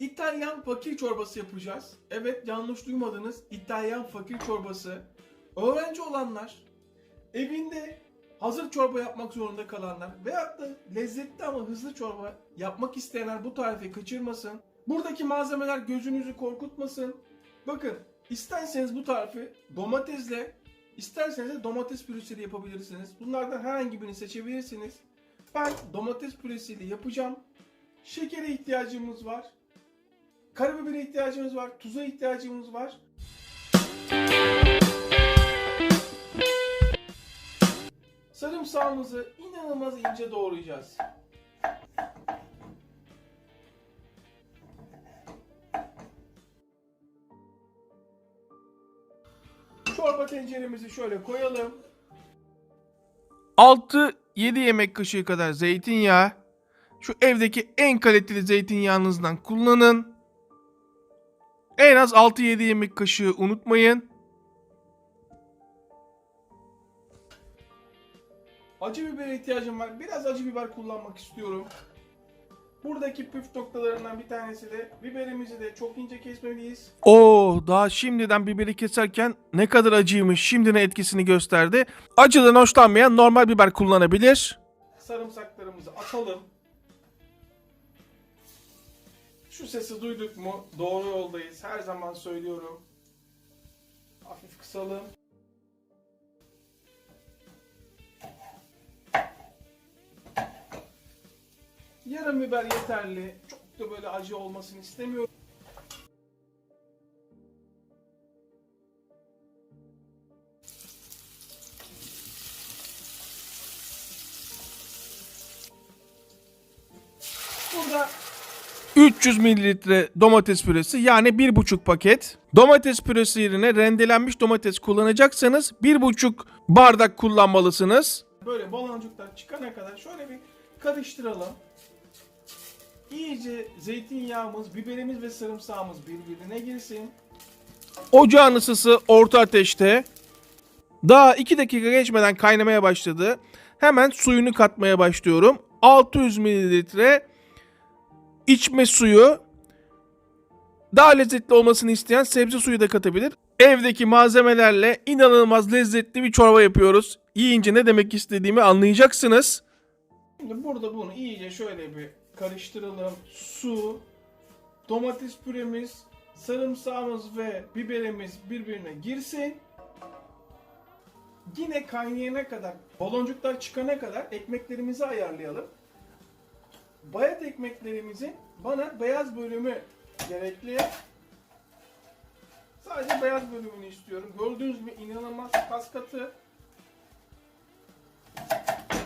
İtalyan fakir çorbası yapacağız. Evet yanlış duymadınız. İtalyan fakir çorbası. Öğrenci olanlar, evinde hazır çorba yapmak zorunda kalanlar veyahut da lezzetli ama hızlı çorba yapmak isteyenler bu tarifi kaçırmasın. Buradaki malzemeler gözünüzü korkutmasın. Bakın isterseniz bu tarifi domatesle, isterseniz de domates püresiyle yapabilirsiniz. Bunlardan herhangi birini seçebilirsiniz. Ben domates püresiyle yapacağım. Şekere ihtiyacımız var. Karabibere ihtiyacımız var. Tuza ihtiyacımız var. Sarımsağımızı inanılmaz ince doğrayacağız. Çorba tenceremizi şöyle koyalım. 6-7 yemek kaşığı kadar zeytinyağı. Şu evdeki en kaliteli zeytinyağınızdan kullanın. En az 6-7 yemek kaşığı unutmayın. Acı bibere ihtiyacım var. Biraz acı biber kullanmak istiyorum. Buradaki püf noktalarından bir tanesi de biberimizi de çok ince kesmeliyiz. Oo, daha şimdiden biberi keserken ne kadar acıymış şimdiden etkisini gösterdi. Acıdan hoşlanmayan normal biber kullanabilir. Sarımsaklarımızı atalım. Şu sesi duyduk mu doğru yoldayız. Her zaman söylüyorum. Hafif kısalım. Yarım biber yeterli. Çok da böyle acı olmasını istemiyorum. 300 mililitre domates püresi yani 1,5 paket. Domates püresi yerine rendelenmiş domates kullanacaksanız 1,5 bardak kullanmalısınız. Böyle baloncuklar çıkana kadar şöyle bir karıştıralım. İyice zeytinyağımız, biberimiz ve sarımsağımız birbirine girsin. Ocağın ısısı orta ateşte. Daha 2 dakika geçmeden kaynamaya başladı. Hemen suyunu katmaya başlıyorum. 600 mililitre içme suyu. Daha lezzetli olmasını isteyen sebze suyu da katabilir. Evdeki malzemelerle inanılmaz lezzetli bir çorba yapıyoruz. Yiyince ne demek istediğimi anlayacaksınız. Şimdi burada bunu iyice şöyle bir karıştıralım. Su, domates püremiz, sarımsağımız ve biberimiz birbirine girsin. Yine kaynayana kadar, baloncuklar çıkana kadar ekmeklerimizi ayarlayalım. Bayat ekmeklerimizin bana beyaz bölümü gerekli. Sadece beyaz bölümünü istiyorum. Gördüğünüz gibi inanılmaz kas katı.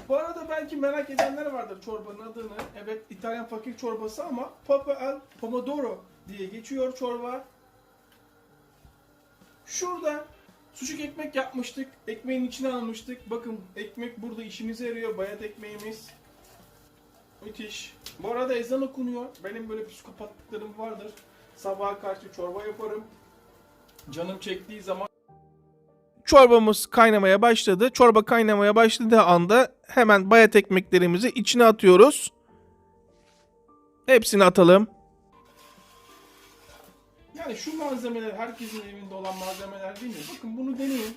Bu arada belki merak edenler vardır çorbanın adını. Evet İtalyan fakir çorbası ama Papa al Pomodoro diye geçiyor çorba. Şurada sucuk ekmek yapmıştık. Ekmeğin içine almıştık. Bakın ekmek burada işimize yarıyor. Bayat ekmeğimiz. Müthiş. Bu arada ezan okunuyor. Benim böyle psikopatlıklarım vardır. Sabaha karşı çorba yaparım. Canım çektiği zaman Çorbamız kaynamaya başladı. Çorba kaynamaya başladığı anda hemen bayat ekmeklerimizi içine atıyoruz. Hepsini atalım. Yani şu malzemeler herkesin evinde olan malzemeler değil mi? Bakın bunu deneyin.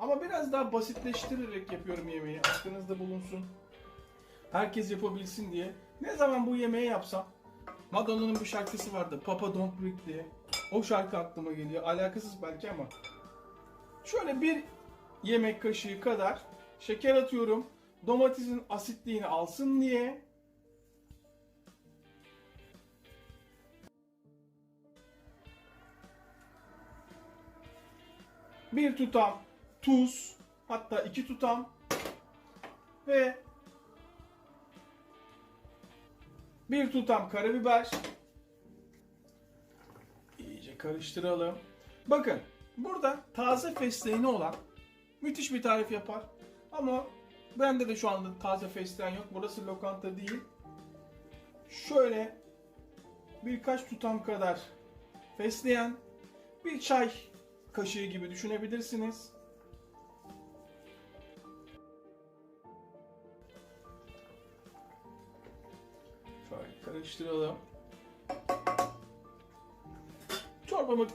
Ama biraz daha basitleştirerek yapıyorum yemeği. Aklınızda bulunsun. Herkes yapabilsin diye. Ne zaman bu yemeği yapsam Madonna'nın bir şarkısı vardı. Papa Don't Break diye. O şarkı aklıma geliyor. Alakasız belki ama. Şöyle bir yemek kaşığı kadar şeker atıyorum. Domatesin asitliğini alsın diye. Bir tutam tuz, hatta iki tutam ve bir tutam karabiber. İyice karıştıralım. Bakın burada taze fesleğeni olan müthiş bir tarif yapar. Ama bende de şu anda taze fesleğen yok. Burası lokanta değil. Şöyle birkaç tutam kadar fesleğen, bir çay kaşığı gibi düşünebilirsiniz. Karıştıralım. çorbamı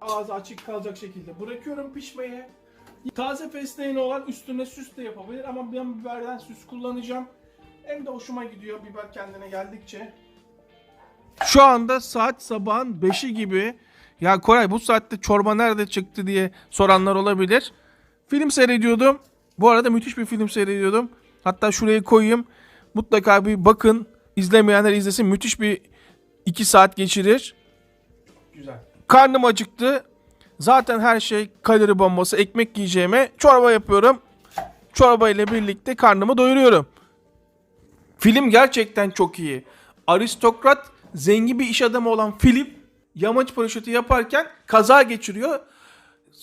ağzı açık kalacak şekilde bırakıyorum pişmeye. Taze fesleğeni olan üstüne süs de yapabilir ama ben biberden süs kullanacağım. Hem de hoşuma gidiyor biber kendine geldikçe. Şu anda saat sabahın 5'i gibi. Ya Koray bu saatte çorba nerede çıktı diye soranlar olabilir. Film seyrediyordum. Bu arada müthiş bir film seyrediyordum. Hatta şuraya koyayım. Mutlaka bir bakın. İzlemeyenler izlesin. Müthiş bir 2 saat geçirir. Güzel. Karnım acıktı. Zaten her şey kalori bombası. Ekmek yiyeceğime çorba yapıyorum. Çorba ile birlikte karnımı doyuruyorum. Film gerçekten çok iyi. Aristokrat, zengin bir iş adamı olan Philip yamaç paraşütü yaparken kaza geçiriyor.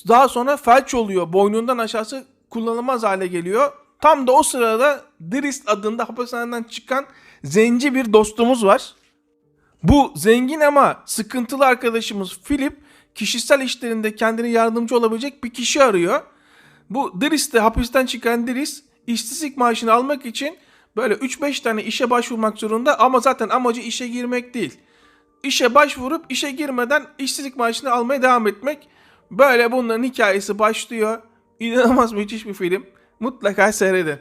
Daha sonra felç oluyor. Boynundan aşağısı kullanılmaz hale geliyor. Tam da o sırada Drist adında hapishaneden çıkan zenci bir dostumuz var. Bu zengin ama sıkıntılı arkadaşımız Philip kişisel işlerinde kendine yardımcı olabilecek bir kişi arıyor. Bu Drist'te hapisten çıkan Drist işsizlik maaşını almak için böyle 3-5 tane işe başvurmak zorunda ama zaten amacı işe girmek değil. İşe başvurup işe girmeden işsizlik maaşını almaya devam etmek. Böyle bunların hikayesi başlıyor. İnanılmaz müthiş bir film. Mutlaka seyredin.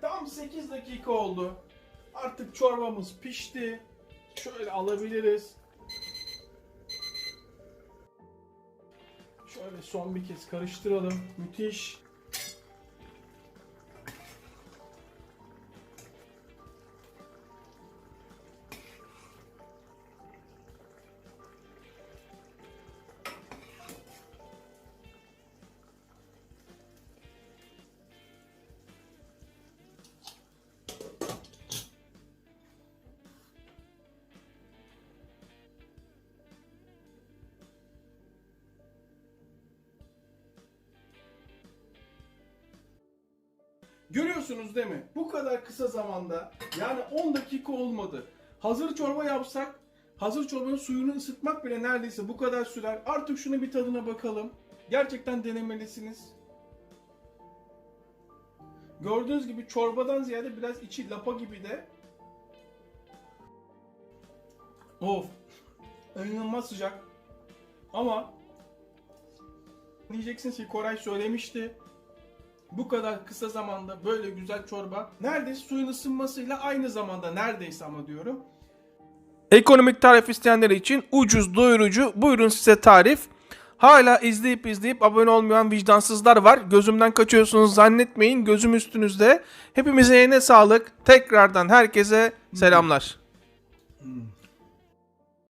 Tam 8 dakika oldu. Artık çorbamız pişti. Şöyle alabiliriz. Şöyle son bir kez karıştıralım. Müthiş. Görüyorsunuz değil mi? Bu kadar kısa zamanda yani 10 dakika olmadı. Hazır çorba yapsak hazır çorbanın suyunu ısıtmak bile neredeyse bu kadar sürer. Artık şunu bir tadına bakalım. Gerçekten denemelisiniz. Gördüğünüz gibi çorbadan ziyade biraz içi lapa gibi de. Of. İnanılmaz sıcak. Ama diyeceksiniz ki Koray söylemişti bu kadar kısa zamanda böyle güzel çorba neredeyse suyun ısınmasıyla aynı zamanda neredeyse ama diyorum. Ekonomik tarif isteyenler için ucuz doyurucu buyurun size tarif. Hala izleyip izleyip abone olmayan vicdansızlar var. Gözümden kaçıyorsunuz zannetmeyin. Gözüm üstünüzde. Hepimize yine sağlık. Tekrardan herkese selamlar.